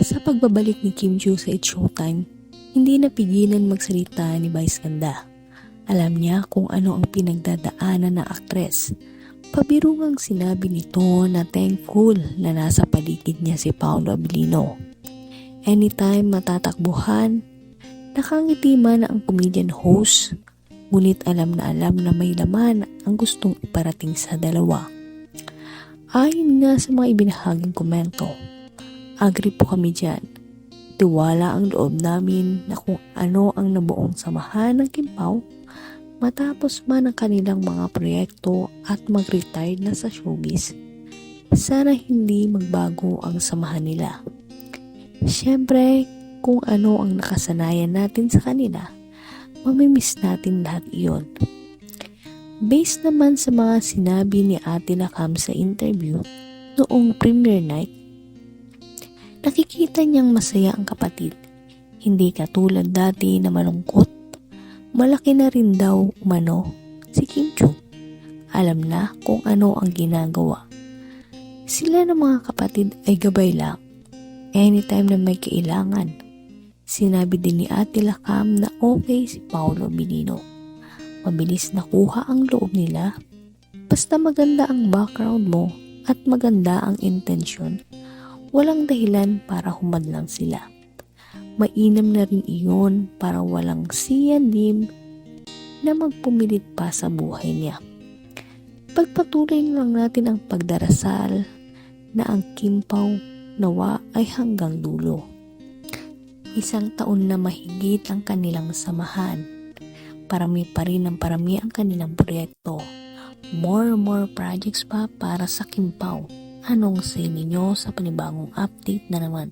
Sa pagbabalik ni Kim Joo sa It's Showtime, hindi napigilan magsalita ni Vice Ganda. Alam niya kung ano ang pinagdadaanan ng aktres. Pabirungang sinabi nito na thankful na nasa paligid niya si Paolo Abilino. Anytime matatakbuhan, nakangiti man ang comedian host, ngunit alam na alam na may laman ang gustong iparating sa dalawa. Ayon nga sa mga ibinahaging komento, agree po kami dyan. Tiwala ang loob namin na kung ano ang nabuong samahan ng Kimpaw matapos man ang kanilang mga proyekto at mag-retire na sa showbiz. Sana hindi magbago ang samahan nila. Siyempre, kung ano ang nakasanayan natin sa kanila, mamimiss natin lahat iyon. Based naman sa mga sinabi ni Ate Lakam sa interview noong premiere night, nakikita niyang masaya ang kapatid. Hindi katulad dati na malungkot. Malaki na rin daw umano si Kim Chu. Alam na kung ano ang ginagawa. Sila ng mga kapatid ay gabay lang. Anytime na may kailangan. Sinabi din ni Ate Lakam na okay si Paolo Benino. Mabilis nakuha ang loob nila. Basta maganda ang background mo at maganda ang intention, walang dahilan para humadlang sila. Mainam na rin iyon para walang siyanim na magpumilit pa sa buhay niya. Pagpatuloy lang natin ang pagdarasal na ang kimpaw nawa ay hanggang dulo. Isang taon na mahigit ang kanilang samahan. Parami pa rin ang parami ang kanilang proyekto. More and more projects pa para sa Kimpaw. Anong say ninyo sa panibagong update na naman?